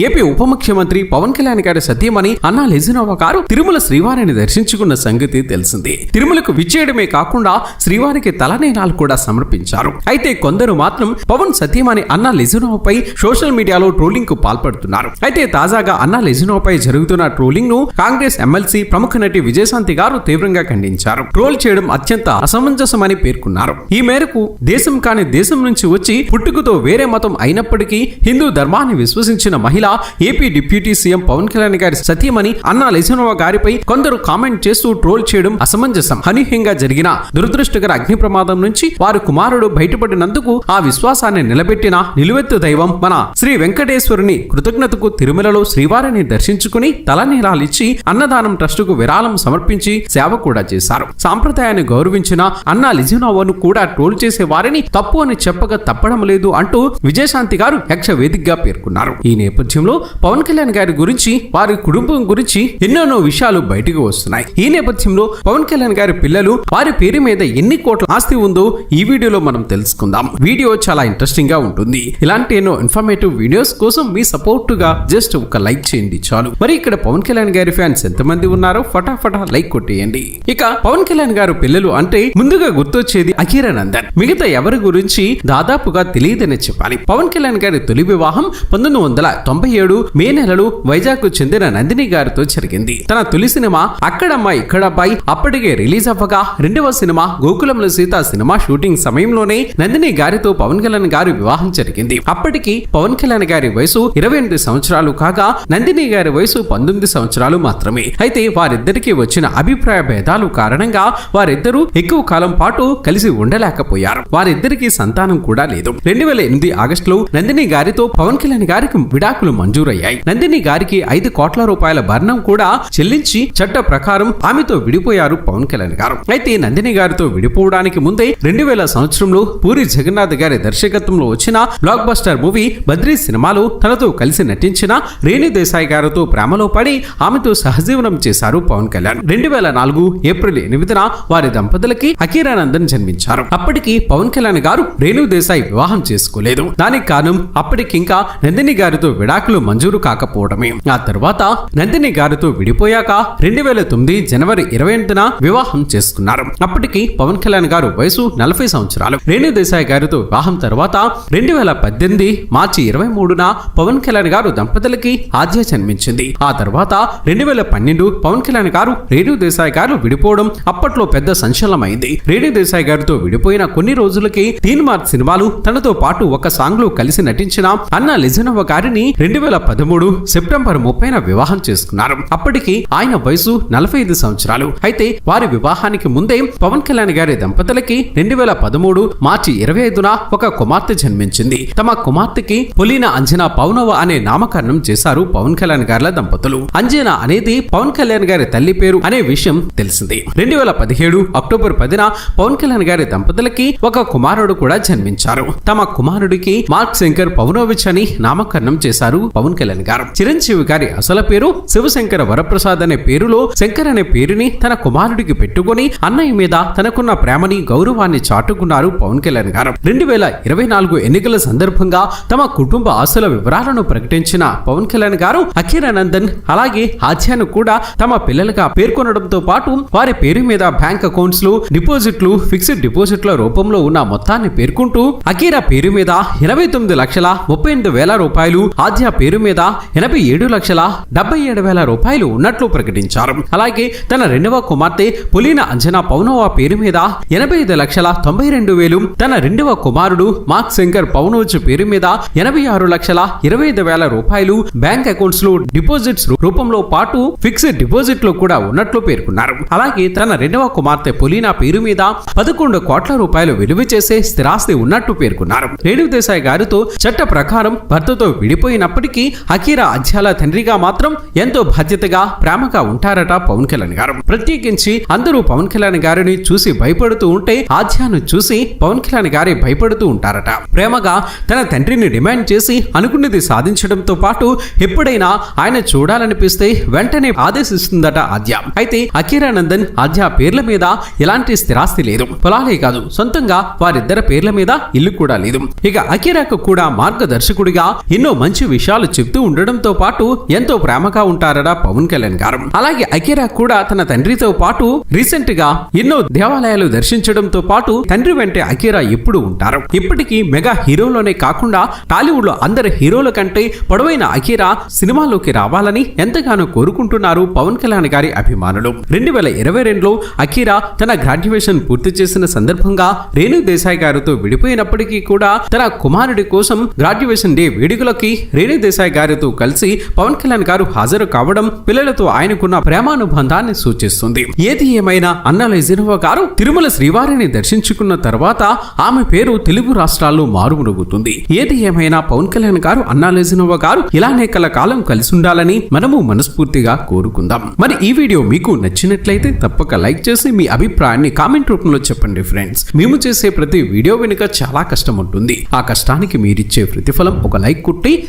AP ఉప ముఖ్యమంత్రి పవన్ కళ్యాణ్ గారి సత్యమని అన్నా లెజినోవా గారు తిరుమల శ్రీవారిని దర్శించుకున్న సంగతి తెలిసిందే. తిరుమలకు విచ్చేయడమే కాకుండా శ్రీవారికి తలనేనాలు కూడా సమర్పించారు. అయితే కొందరు మాత్రం పవన్ సత్యమని అన్నా లెజినోవాపై సోషల్ మీడియాలో ట్రోలింగ్కు పాల్పడుతున్నారు. అయితే తాజాగా అన్నా లెజినోవాపై జరుగుతున్న ట్రోలింగ్ను కాంగ్రెస్ ఎమ్మెల్సీ ప్రముఖ నటి విజయశాంతి గారు తీవ్రంగా ఖండించారు. ట్రోల్ చేయడం అత్యంత అసమంజసమని పేర్కొన్నారు. ఈ మేరకు దేశం కాని దేశం నుంచి వచ్చి పుట్టుకతో వేరే మతం అయినప్పటికీ హిందూ ధర్మాన్ని విశ్వసించిన మహిళ AP deputy CM Pawan Kalyan గారి సతీమణి అన్నా లెజనోవా గారిపై కొందరు కామెంట్ చేస్తూ ట్రోల్ చేయడం అసమంజసం. అనూహ్యంగా జరిగిన దురదృష్టకర అగ్ని ప్రమాదం నుంచి వారి కుమారుడు బయటపడినందుకు ఆ విశ్వాసాన్ని నిలబెట్టిన నిలువెత్తు దైవం మన శ్రీ వెంకటేశ్వరుని కృతజ్ఞతకు తిరుమలలో శ్రీవారిని దర్శించుకుని తలనీలాలిచ్చి అన్నదానం ట్రస్టుకు విరాళం సమర్పించి సేవ కూడా చేశారు. సాంప్రదాయాన్ని గౌరవించిన అన్నా లిజినోవాను కూడా ట్రోల్ చేసే వారిని తప్పు అని చెప్పక తప్పడం లేదు అంటూ విజయశాంతి గారు యక్ష వేదికగా పేర్కొన్నారు. ఈ నేపథ్యం నేపథ్యంలో పవన్ కళ్యాణ్ గారి గురించి వారి కుటుంబం గురించి ఎన్నెన్నో విషయాలు బయటకు వస్తున్నాయి. ఈ నేపథ్యంలో పవన్ కళ్యాణ్ గారి పిల్లలు వారి పేరు మీద ఎన్ని కోట్ల ఆస్తి ఉందో ఈ వీడియోలో మనం తెలుసుకుందాం. వీడియో చాలా ఇంట్రెస్టింగ్గా ఉంటుంది. ఇలాంటి ఎన్నో ఇన్ఫర్మేటివ్ వీడియోస్ కోసం మీ సపోర్ట్గా జస్ట్ ఒక లైక్ చేయండి చాలు. మరి ఇక్కడ పవన్ కళ్యాణ్ గారి ఫ్యాన్స్ ఎంతమంది ఉన్నారో ఫటాఫటా లైక్ కొట్టేయండి. ఇక పవన్ కళ్యాణ్ గారు పిల్లలు అంటే ముందుగా గుర్తొచ్చేది అఖీర నందన్ మిగతా ఎవరి గురించి దాదాపుగా తెలియదనే చెప్పాలి. పవన్ కళ్యాణ్ గారి తొలి వివాహం పంతొమ్మిది వందల తొంభై ఏడు మే నెలలో వైజాగ్కు చెందిన నందిని గారితో జరిగింది. తన తొలి సినిమా అక్కడమ్మా ఇక్కడబ్బాయి అప్పటికే రిలీజ్ అవ్వగా రెండవ సినిమా గోకులంలో సీత సినిమా షూటింగ్ సమయంలోనే నందిని గారితో పవన్ కళ్యాణ్ గారి వివాహం జరిగింది. అప్పటికి పవన్ కళ్యాణ్ గారి వయసు ఇరవై ఎనిమిది సంవత్సరాలు కాగా నందిని గారి వయసు పంతొమ్మిది సంవత్సరాలు మాత్రమే. అయితే వారిద్దరికి వచ్చిన అభిప్రాయ భేదాలు కారణంగా వారిద్దరూ ఎక్కువ కాలం పాటు కలిసి ఉండలేకపోయారు. వారిద్దరికి సంతానం కూడా లేదు. రెండు వేల ఎనిమిది ఆగస్టులో నందిని గారితో పవన్ కళ్యాణ్ గారికి విడాకులు మంజూరయ్యాయి. నందిని గారికి ఐదు కోట్ల రూపాయల భరణం కూడా చెల్లించి చట్ట ప్రకారం ఆమెతో విడిపోయారు పవన్ కళ్యాణ్ గారు. అయితే నందిని గారితో విడిపోవడానికి ముందే రెండు వేల సంవత్సరంలో పూరి జగన్నాథ్ గారి దర్శకత్వంలో వచ్చిన బ్లాక్ బస్టర్ మూవీ బద్రీ సినిమాలో తనతో కలిసి నటించిన రేణు దేశాయ్ గారితో ప్రేమలో పడి ఆమెతో సహజీవనం చేశారు పవన్ కళ్యాణ్. రెండు వేల నాలుగు ఏప్రిల్ ఎనిమిదిన వారి దంపతులకి అకీరానందన్ జన్మించారు. అప్పటికి పవన్ కళ్యాణ్ గారు రేణు దేశాయ్ వివాహం చేసుకోలేదు. దానికి కారణం అప్పటికింకా నందిని గారితో విడాకులు మంజూరు కాకపోవడమే. ఆ తర్వాత నందిని గారితో విడిపోయాక రెండు వేల తొమ్మిది జనవరి ఇరవై ఎనిమిదిన వివాహం చేసుకున్నారు. అప్పటికి పవన్ కళ్యాణ్ గారు వయసు నలభై సంవత్సరాలు. రేణు దేశాయ్ గారితో వివాహం తర్వాత రెండు వేల పద్దెనిమిది మార్చి ఇరవై మూడున పవన్ కళ్యాణ్ గారు దంపతులకి ఆద్య జన్మించింది. ఆ తర్వాత రెండు వేల పన్నెండు పవన్ కళ్యాణ్ గారు రేణు దేశాయ్ గారు విడిపోవడం అప్పట్లో పెద్ద సంచలనమైంది. రేణు దేశాయ్ గారితో విడిపోయిన కొన్ని రోజులకి తీన్ మార్క్ సినిమాలు తనతో పాటు ఒక సాంగ్లో కలిసి నటించిన అన్న లిజనవ్వ గారిని రెండు వేల పదమూడు సెప్టెంబర్ ముప్పైన వివాహం చేసుకున్నారు. అప్పటికి ఆయన వయసు నలభై ఐదు సంవత్సరాలు. అయితే వారి వివాహానికి ముందే పవన్ కళ్యాణ్ గారి దంపతులకి రెండు వేల పదమూడు మార్చి ఇరవై ఐదున ఒక కుమార్తె జన్మించింది. తమ కుమార్తెకి పొలిన అంజనా పౌనవ అనే నామకరణం చేశారు పవన్ కళ్యాణ్ గారి దంపతులు. అంజనా అనేది పవన్ కళ్యాణ్ గారి తల్లి పేరు అనే విషయం తెలిసింది. రెండు వేల పదిహేడు అక్టోబర్ పదిన పవన్ కళ్యాణ్ గారి దంపతులకి ఒక కుమారుడు కూడా జన్మించారు. తమ కుమారుడికి మార్క్ శంకర్ పవనోవిచ్ అని నామకరణం చేశారు పవన్ కళ్యాణ్ గారు. చిరంజీవి గారి అసలు పేరు శివశంకర వరప్రసాద్ అనే పేరులో శంకర్ అనే పేరుని తన కుమారుడికి పెట్టుకుని అన్నయ్య మీద తనకున్న ప్రేమని గౌరవాన్ని చాటుకున్నారు పవన్ కళ్యాణ్ గారు. రెండు వేల ఇరవై నాలుగు ఎన్నికల సందర్భంగా తమ కుటుంబ ఆస్తుల వివరాలను ప్రకటించిన పవన్ కళ్యాణ్ గారు అఖీరానందన్ అలాగే ఆధ్యాను కూడా తమ పిల్లలుగా పేర్కొనడంతో పాటు వారి పేరు మీద బ్యాంక్ అకౌంట్స్లో డిపాజిట్లు ఫిక్స్డ్ డిపాజిట్ల రూపంలో ఉన్న మొత్తాన్ని పేర్కొంటూ అఖీరా పేరు మీద ఎనభై తొమ్మిది లక్షల ముప్పై ఎనిమిది వేల రూపాయలు ఆద్య పేరు మీద ఎనభై ఏడు లక్షల డెబ్బై ఏడు వేల రూపాయలు ఉన్నట్లు ప్రకటించారు. అలాగే తన రెండవ కుమార్తె పులీన అంజనా పౌనోవా పేరు మీద ఎనభై ఐదు లక్షల తొంభై రెండు వేలు తన రెండవ కుమారుడు మార్క్ శంకర్ పౌనోజ్ పేరు మీద ఎనభై ఆరు లక్షల ఇరవై ఐదు వేల రూపాయలు బ్యాంక్ అకౌంట్స్లో డిపాజిట్స్ రూపంలో పాటు ఫిక్స్డ్ డిపాజిట్లో కూడా ఉన్నట్లు పేర్కొన్నారు. అలాగే తన రెండవ కుమార్తె పులీనా పేరు మీద పదకొండు కోట్ల రూపాయలు విలువ చేసే స్థిరాస్తి ఉన్నట్టు పేర్కొన్నారు. రేణు దేశాయ్ గారితో చట్ట ప్రకారం భర్తతో విడిపోయిన అయినప్పటికీ అకీరా అధ్యాల తండ్రిగా మాత్రం ఎంతో బాధ్యతగా ప్రేమగా ఉంటారట పవన్ కళ్యాణ్ గారు. ప్రత్యేకించి అందరూ పవన్ కళ్యాణ్ గారిని చూసి భయపడుతూ ఉంటే ఆధ్యాను చూసి పవన్ కళ్యాణ్ గారి భయపడుతూ ఉంటారట. ప్రేమగా తన తండ్రిని డిమాండ్ చేసి అనుకున్నది సాధించడంతో పాటు ఎప్పుడైనా ఆయన చూడాలనిపిస్తే వెంటనే ఆదేశిస్తుందట ఆద్య. అయితే అఖీరానందన్ ఆద్య పేర్ల మీద ఎలాంటి స్థిరాస్తి లేదు. పొలాలే కాదు సొంతంగా వారిద్దరి పేర్ల మీద ఇల్లు కూడా లేదు. ఇక అఖీరాకు కూడా మార్గదర్శకుడిగా ఎన్నో మంచి విషయాలు విషయాలు చెప్తూ ఉండడంతో పాటు ఎంతో ప్రేమగా ఉంటారడా పవన్ కళ్యాణ్ గారు. అలాగే అకిరా కూడా తన తండ్రితో పాటు రీసెంట్గా ఎన్నో దేవాలయాలు దర్శించడంతో పాటు తండ్రి వెంటే అకిరా ఎప్పుడు ఉంటారు. ఇప్పటికీ మెగా హీరోలోనే కాకుండా టాలీవుడ్లో అందరి హీరోల కంటే పొడవైన అకిరా సినిమాలోకి రావాలని ఎంతగానో కోరుకుంటున్నారు పవన్ కళ్యాణ్ గారి అభిమానులు. రెండు వేల ఇరవై రెండులో అకిరా తన గ్రాడ్యుయేషన్ పూర్తి చేసిన సందర్భంగా రేణు దేశాయ్ గారితో విడిపోయినప్పటికీ కూడా తన కుమారుడి కోసం గ్రాడ్యుయేషన్ డే వేడుకలకి రేణు దేశాయ్ గారితో కలిసి పవన్ కళ్యాణ్ గారు హాజరు కావడం పిల్లలతో ఆయనకున్న ప్రేమానుబంధాన్ని సూచిస్తుంది. ఏది ఏమైనా అన్న లెజినోవా గారు తిరుమల శ్రీవారిని దర్శించుకున్న తర్వాత ఆమె పేరు తెలుగు రాష్ట్రాల్లో మారుమరుగుతుంది ఏది ఏమైనా పవన్ కళ్యాణ్ గారు అన్నా లెజినోవా గారు ఇలానే కల కాలం కలిసి ఉండాలని మనము మనస్ఫూర్తిగా కోరుకుందాం. మరి ఈ వీడియో మీకు నచ్చినట్లయితే తప్పక లైక్ చేసి మీ అభిప్రాయాన్ని కామెంట్ రూపంలో చెప్పండి ఫ్రెండ్స్. మేము చేసే ప్రతి వీడియో వెనుక చాలా కష్టం ఉంటుంది. ఆ కష్టానికి మీరిచ్చే ప్రతిఫలం ఒక లైక్ కుట్టి